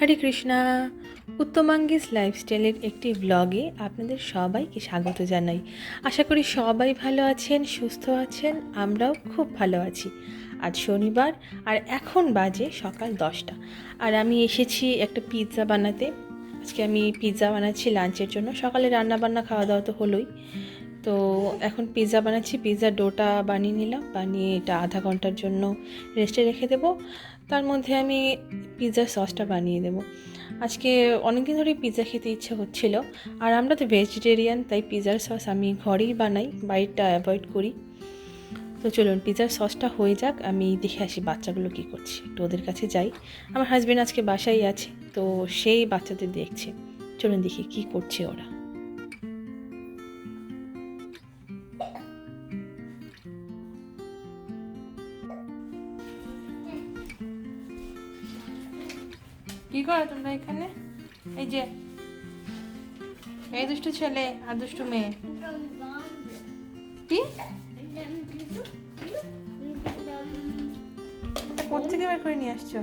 হরে কৃষ্ণা। উত্তমাঙ্গিস লাইফস্টাইলের একটি ব্লগে আপনাদের সবাইকে স্বাগত জানাই। আশা করি সবাই ভালো আছেন, সুস্থ আছেন, আমরাও খুব ভালো আছি। আজ শনিবার আর এখন বাজে সকাল দশটা। আর আমি এসেছি একটা পিৎজা বানাতে। আজকে আমি পিৎজা বানাচ্ছি লাঞ্চের জন্য। সকালে রান্না বান্না খাওয়া দাওয়া তো হলোই। তো এখন পিৎজা বানাচ্ছি। পিৎজার ডোটা বানিয়ে নিলাম। বানিয়ে এটা আধা ঘণ্টার জন্য রেস্টে রেখে দেবো। তার মধ্যে আমি পিৎজার সসটা বানিয়ে দেবো। আজকে অনেকদিন ধরেই পিৎজা খেতে ইচ্ছে হচ্ছিল। আর আমরা তো ভেজিটেরিয়ান তাই পিৎজার সস আমি ঘরেই বানাই বাইরটা অ্যাভয়েড করি। তো চলুন পিৎজার সসটা হয়ে যাক, আমি দেখে আসি বাচ্চাগুলো কী করছে। একটু ওদের কাছে যাই। আমার হাজব্যান্ড আজকে বাসায় আছে, তো সেই বাচ্চাদের দেখছে। চলুন দেখি কী করছে ওরা। এখানে? এই যে, এই দুষ্টু ছেলে আর দুষ্টু মেয়ে। কি? কোথেকে বের করে নিয়ে আসছো?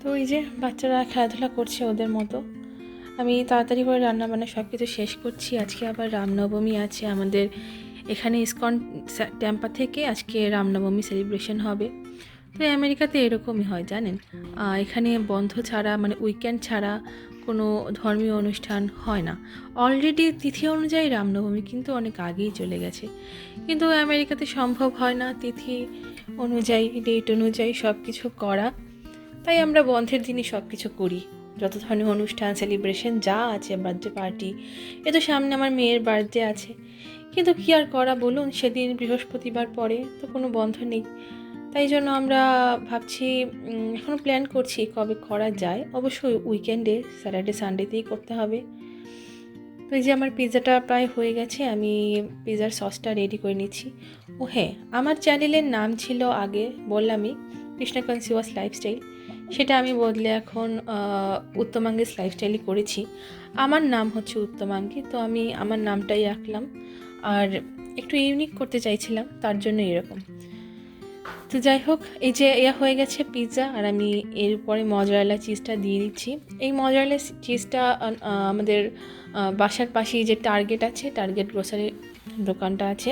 তো এই যে বাচ্চারা খেলাধুলা করছে ওদের মতো, আমি তাড়াতাড়ি করে রান্না বান্না সব কিছু শেষ করছি। আজকে আবার রামনবমী আছে আমাদের এখানে ইসকন ট্যাম্পা থেকে আজকে রামনবমী সেলিব্রেশন হবে। তো আমেরিকাতে এরকমই হয়, জানেন? এখানে বন্ধ ছাড়া মানে উইকেন্ড ছাড়া কোনো ধর্মীয় অনুষ্ঠান হয় না। অলরেডি তিথি অনুযায়ী রামনবমী কিন্তু অনেক আগেই চলে গেছে। কিন্তু আমেরিকাতে সম্ভব হয় না তিথি অনুযায়ী ডেট অনুযায়ী সব কিছু করা। তাই আমরা বন্ধের দিনই সব কিছু করি। যত ধরনের অনুষ্ঠান সেলিব্রেশন যা আছে বার্থডে পার্টি এ তো সামনে আমার মেয়ের বার্থডে আছে। কিন্তু কী আর করা বলুন, সেদিন বৃহস্পতিবার পরে তো কোনো বন্ধ নেই। তাই জন্য আমরা ভাবছি এখনও প্ল্যান করছি কবে করা যায়। অবশ্যই উইকেন্ডে স্যাটারডে সানডেতেই করতে হবে। তো এই যে আমার পিৎজাটা প্রায় হয়ে গেছে, আমি পিৎজার সসটা রেডি করে নিচ্ছি। ও হ্যাঁ আমার চ্যানেলের নাম ছিল আগে বললামই, কৃষ্ণা কনসিউয়াস লাইফস্টাইল সেটা আমি বদলে এখন উত্তমাঙ্গিস লাইফস্টাইলই করেছি। আমার নাম হচ্ছে উত্তমাঙ্গি, তো আমি আমার নামটাই রাখলাম আর একটু ইউনিক করতে চাইছিলাম, তার জন্য এরকম। তো যাই হোক, এই যে ইয়া হয়ে গেছে পিৎজা আর আমি এর পরে মজরালা চিজটা দিয়ে দিচ্ছি। এই মজরালা চিজটা আমাদের বাসার পাশেই যে টার্গেট আছে টার্গেট গ্রোসারি দোকানটা আছে,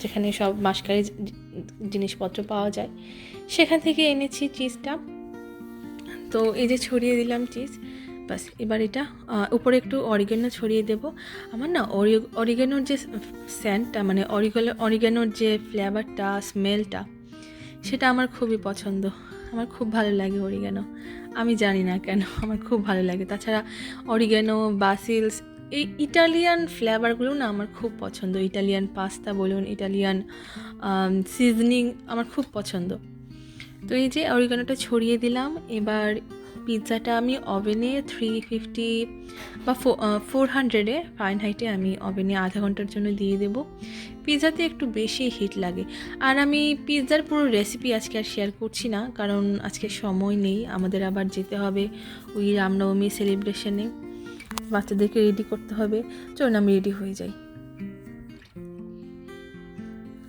যেখানে সব মাসকারি জিনিসপত্র পাওয়া যায়। সেখান থেকে এনেছি চিজটা তো এই যে ছড়িয়ে দিলাম চিজ বাস এবার এটা উপরে একটু অরিগেনো ছড়িয়ে দেব। আমার না অরিগেনোর যে স্যান্টটা মানে অরিগেনো অরিগেনোর যে ফ্লেভারটা স্মেলটা সেটা আমার খুবই পছন্দ। আমার খুব ভালো লাগে অরিগেনো আমি জানি না কেন, আমার খুব ভালো লাগে। তাছাড়া অরিগেনো বাসিলস এই ইটালিয়ান ফ্লেভারগুলো না আমার খুব পছন্দ। ইটালিয়ান পাস্তা বলুন, ইটালিয়ান সিজনিং আমার খুব পছন্দ। তো এই যে অরিগানোটা ছড়িয়ে দিলাম, এবার পিৎজাটা আমি ওভেনে থ্রি ফিফটি বা ফোর হান্ড্রেডে ফাইন হাইটে আমি ওভেনে আধা ঘণ্টার জন্য দিয়ে দেবো। পিৎজাতে একটু বেশি হিট লাগে। আর আমি পিৎজার পুরো রেসিপি আজকে আর শেয়ার করছি না, কারণ আজকে সময় নেই। আমাদের আবার যেতে হবে ওই রামনবমী সেলিব্রেশনে বাচ্চাদেরকে রেডি করতে হবে। চলুন আমি রেডি হয়ে যাই।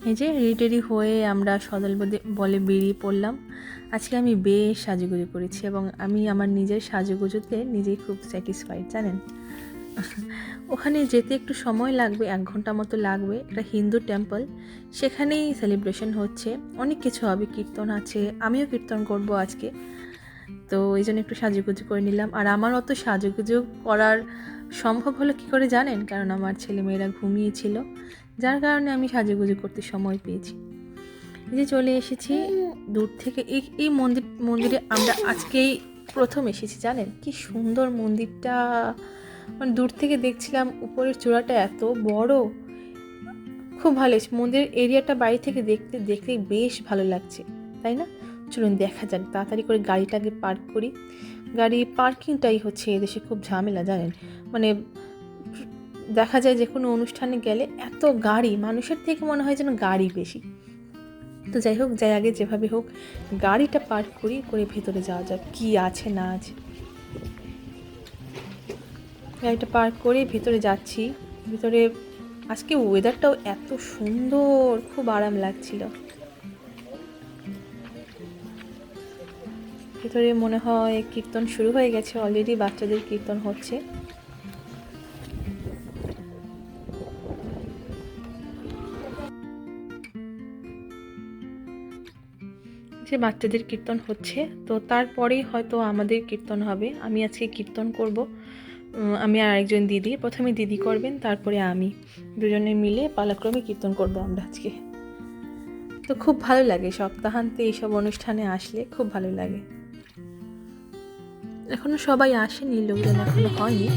এই যে রেডি হয়ে আমরা সদল বলে বেরিয়ে পড়লাম। আজকে আমি বেশ সাজুগুজু করেছি এবং আমি আমার নিজের সাজুগুজুতে নিজেই খুব স্যাটিসফাইড জানেন? ওখানে যেতে একটু সময় লাগবে, এক ঘণ্টা মতো লাগবে। একটা হিন্দু টেম্পল সেখানেই সেলিব্রেশন হচ্ছে। অনেক কিছু হবে, কীর্তন আছে, আমিও কীর্তন করব আজকে। তো এই জন্য একটু সাজুগুজু করে নিলাম। আর আমার অত সাজুগুজু করার সম্ভব হলো কী করে জানেন? কারণ আমার ছেলেমেয়েরা ঘুমিয়েছিল। যার কারণে আমি সাজুগুজু করতে সময় পেয়েছি। যে চলে এসেছি, দূর থেকে এই এই মন্দির, মন্দিরে আমরা আজকেই প্রথম এসেছি, জানেন? কি সুন্দর মন্দিরটা। মানে দূর থেকে দেখছিলাম, উপরের চূড়াটা এত বড়। খুব ভালো মন্দিরের এরিয়াটা বাড়ি থেকে দেখতে দেখতে বেশ ভালো লাগছে, তাই না? চলুন দেখা যাক, তাড়াতাড়ি করে গাড়িটাকে পার্ক করি। গাড়ি পার্কিংটাই হচ্ছে এদেশে খুব ঝামেলা, জানেন? মানে দেখা যায় যে কোনো অনুষ্ঠানে গেলে এত গাড়ি, মানুষের থেকে মনে হয় যেন গাড়ি বেশি। তো যাই হোক, যাই আগে যেভাবে হোক, গাড়িটা পার্ক করি, করে ভেতরে যাওয়া যাক, কি আছে না আছে। গাড়িটা পার্ক করে ভেতরে যাচ্ছি। ভেতরে, আজকে ওয়েদারটাও এত সুন্দর, খুব আরাম লাগছিল। ভেতরে মনে হয় কীর্তন শুরু হয়ে গেছে অলরেডি বাচ্চাদের কীর্তন হচ্ছে। যে বাচ্চাদের কীর্তন হচ্ছে, তো তারপরেই হয়তো আমাদের কীর্তন হবে। আমি আজকে কীর্তন করব। আমি আর একজন দিদি, প্রথমে দিদি করবেন, তারপরে আমি। দুজনে মিলে পালাক্রমে কীর্তন করব আমরা আজকে। তো খুব ভালো লাগে, সপ্তাহান্তে এইসব অনুষ্ঠানে আসলে খুব ভালো লাগে। এখনও সবাই আসেনি, লোকজন এখনও হয়নি।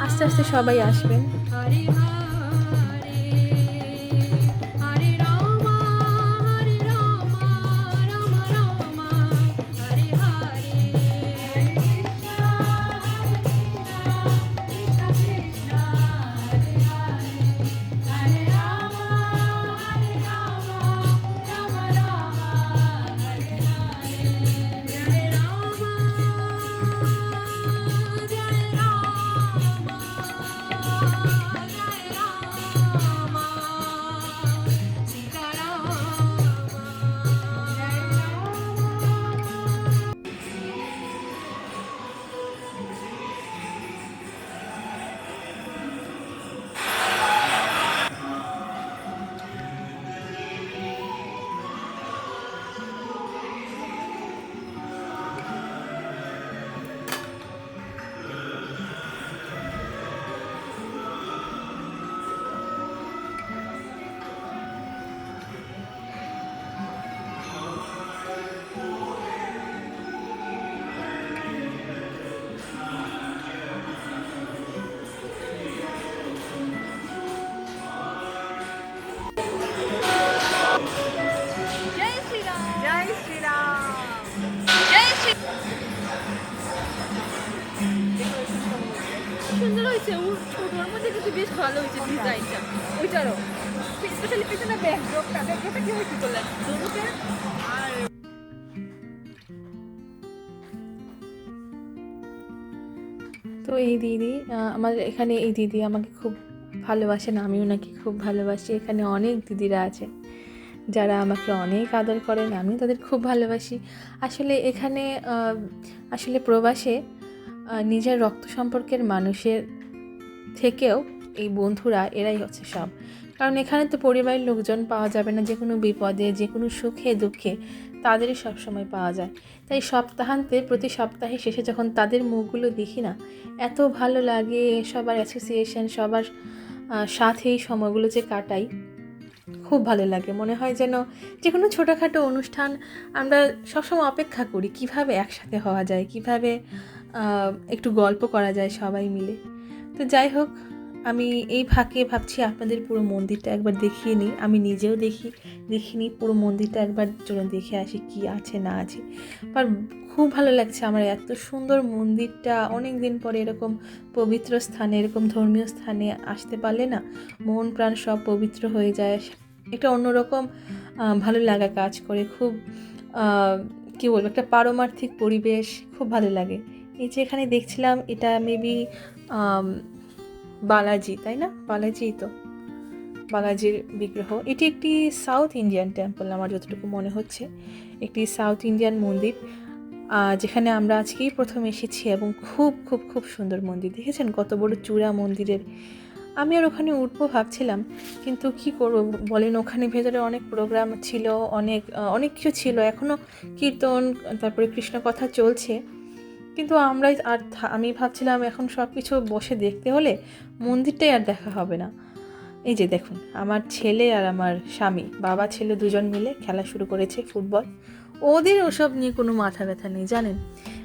আস্তে আস্তে সবাই আসবেন। তো এই দিদি আহ, আমাদের এখানে এই দিদি আমাকে খুব ভালোবাসেন আমি ওনাকে খুব ভালোবাসি। এখানে অনেক দিদিরা আছে যারা আমাকে অনেক আদর করেন আমি তাদের খুব ভালোবাসি। আসলে এখানে আসলে প্রবাসে নিজের রক্ত সম্পর্কের মানুষের থেকেও এই বন্ধুরা এরাই হচ্ছে সব। কারণ এখানে তো পরিবারের লোকজন পাওয়া যাবে না, যে কোনো বিপদে, যে কোনো সুখে, দুঃখে তাদেরই সবসময় পাওয়া যায়। তাই সপ্তাহান্তে, প্রতি সপ্তাহে শেষে যখন তাদের মুখগুলো দেখি না, এত ভালো লাগে সবার অ্যাসোসিয়েশন সবার সাথে এই সময়গুলো যে কাটাই, খুব ভালো লাগে। মনে হয় যেন যে কোনো ছোটোখাটো অনুষ্ঠান আমরা সবসময় অপেক্ষা করি, কীভাবে একসাথে হওয়া যায়, কীভাবে একটু গল্প করা যায় সবাই মিলে। তো যাই হোক আমি এই ফাঁকে ভাবছি আপনাদের পুরো মন্দিরটা একবার দেখিয়ে নিই। আমি নিজেও দেখি দেখিনি পুরো মন্দিরটা একবার চলুন দেখে আসি কি আছে, না আছে। আর খুব ভালো লাগছে আমার এত সুন্দর মন্দিরটা। অনেক দিন পরে এরকম পবিত্র স্থানে, এরকম ধর্মীয় স্থানে আসতে পারলে না মন প্রাণ সব পবিত্র হয়ে যায়। একটা অন্যরকম ভালো লাগা কাজ করে। খুব কী বলব, একটা পারমার্থিক পরিবেশ খুব ভালো লাগে। এই যে এখানে দেখছিলাম, এটা মেবি বালাজি, তাই না? বালাজি তো। বালাজির বিগ্রহ। এটি একটি সাউথ ইন্ডিয়ান টেম্পল আমার যতটুকু মনে হচ্ছে। একটি সাউথ ইন্ডিয়ান মন্দির যেখানে আমরা আজকেই প্রথম এসেছি এবং খুব খুব খুব সুন্দর মন্দির। দেখেছেন কত বড় চূড়া মন্দিরের? আমি আর ওখানে উঠবো ভাবছিলাম, কিন্তু কি করব? বলেন ওখানে ভেতরে অনেক প্রোগ্রাম ছিল, অনেক অনেক কিছু ছিল। এখনও কীর্তন, তারপরে কৃষ্ণ কথা চলছে। কিন্তু আমরাই আর আমি ভাবছিলাম এখন সব কিছু বসে দেখতে হলে মন্দিরটাই আর দেখা হবে না। এই যে দেখুন, আমার ছেলে আর আমার স্বামী, বাবা, ছেলে দুজন মিলে খেলা শুরু করেছে ফুটবল। ওদের ওসব নিয়ে কোনো মাথা ব্যথা নেই, জানেন?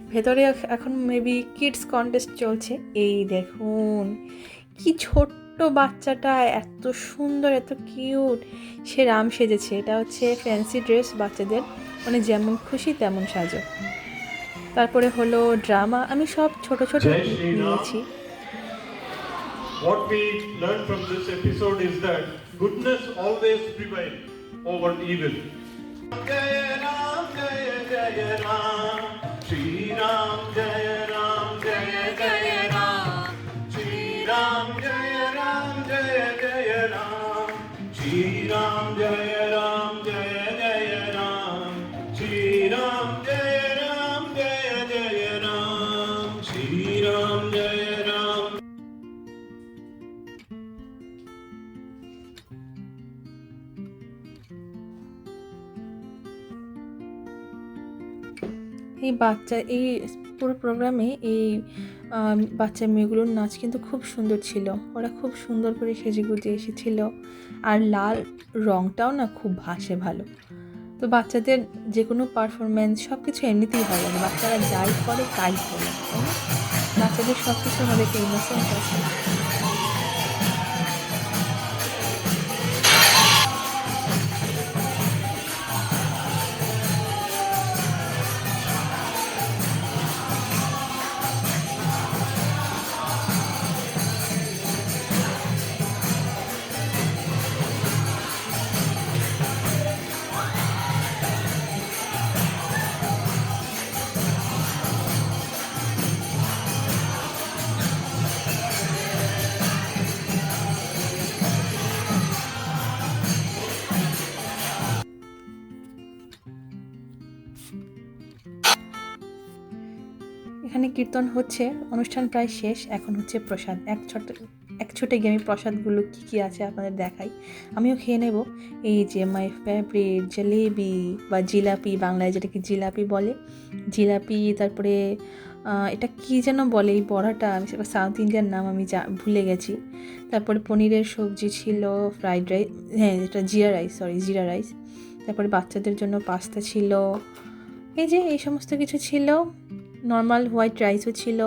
ভেতরে এখন মেবি কিডস কন্টেস্ট চলছে। এই দেখুন, কি ছোট্ট বাচ্চাটা, এত সুন্দর, এত কিউট সে রাম সেজেছে। এটা হচ্ছে ফ্যান্সি ড্রেস বাচ্চাদের। মানে যেমন খুশি তেমন সাজো। তারপরে হলো ড্রামা। আমি সব ছোট ছোট নিয়েছি। জয় জয় জয় রাম শ্রীরাম জয় এই বাচ্চা, এই পুরো প্রোগ্রামে এই বাচ্চা মেয়েগুলোর নাচ কিন্তু খুব সুন্দর ছিল। ওরা খুব সুন্দর করে সেজে গুজে এসেছিল। আর লাল রঙটাও না খুব ভাসে ভালো। তো বাচ্চাদের যে কোনো পারফরমেন্স সব কিছু এমনিতেই ভালো লাগে বাচ্চারা যাই করে, তাই করে বাচ্চাদের সব কিছুর মধ্যে একটা এখানে কীর্তন হচ্ছে, অনুষ্ঠান প্রায় শেষ, এখন হচ্ছে প্রসাদ। এক ছোট এক ছোটে গিয়ে আমি প্রসাদগুলো কী কী আছে আপনাদের দেখাই। আমিও খেয়ে নেব। এই যে মাই ফেভারিট জলেবি বা জিলাপি, বাংলায় যেটাকে জিলাপি বলে। জিলাপি, তারপরে এটা কী যেন বলে এই বড়াটা? আমি সেটা সাউথ ইন্ডিয়ান নাম আমি যা ভুলে গেছি। তারপরে পনিরের সবজি ছিল ফ্রাইড রাইস হ্যাঁ এটা জিরা রাইস সরি জিরা রাইস তারপরে বাচ্চাদের জন্য পাস্তা ছিল। এই যে এই সমস্ত কিছু ছিল নর্মাল হোয়াইট রাইসও ছিল,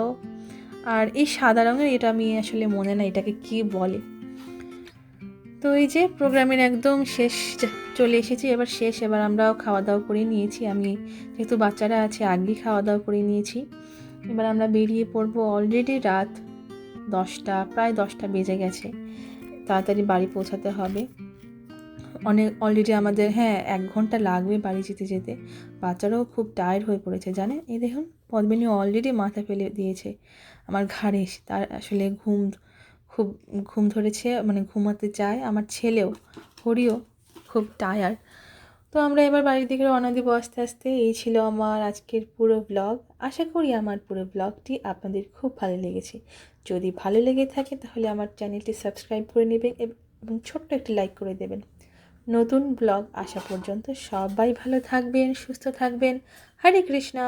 আর এই সাদা রঙের এটা আমি আসলে মনে না এটাকে কি বলে। তো এই যে প্রোগ্রামের একদম শেষ চলে এসেছি, এবার শেষ, এবার আমরাও খাওয়া দাওয়া করে নিয়েছি। আমি যেহেতু বাচ্চারা আছে, আগেই খাওয়া দাওয়া করে নিয়েছি। এবার আমরা বেরিয়ে পড়ব অলরেডি রাত দশটা, প্রায় দশটা বেজে গেছে। তাড়াতাড়ি বাড়ি পৌঁছাতে হবে। অনেক অলরেডি আমাদের হ্যাঁ এক ঘণ্টা লাগবে বাড়ি যেতে যেতে। বাচ্চারাও খুব টায়ার্ড হয়ে পড়েছে, জানেন? এই দেখুন, পদ্মিনী অলরেডি মাথা ফেলে দিয়েছে। আমার ঘাড়ে। তার আসলে ঘুম, খুব ঘুম ধরেছে মানে ঘুমাতে চায়। আমার ছেলেও, হরিও খুব টায়ার্ড তো আমরা এবার বাড়ির দিকে রওনা দিব আস্তে আস্তে। এই ছিল আমার আজকের পুরো ব্লগ আশা করি আমার পুরো ব্লগটি আপনাদের খুব ভালো লেগেছে। যদি ভালো লেগে থাকে তাহলে আমার চ্যানেলটি সাবস্ক্রাইব করে নেবেন এবং ছোট্ট একটি লাইক করে দেবেন। নতুন ব্লগ আসা পর্যন্ত সবাই ভালো থাকবেন সুস্থ থাকবেন। হরে কৃষ্ণা।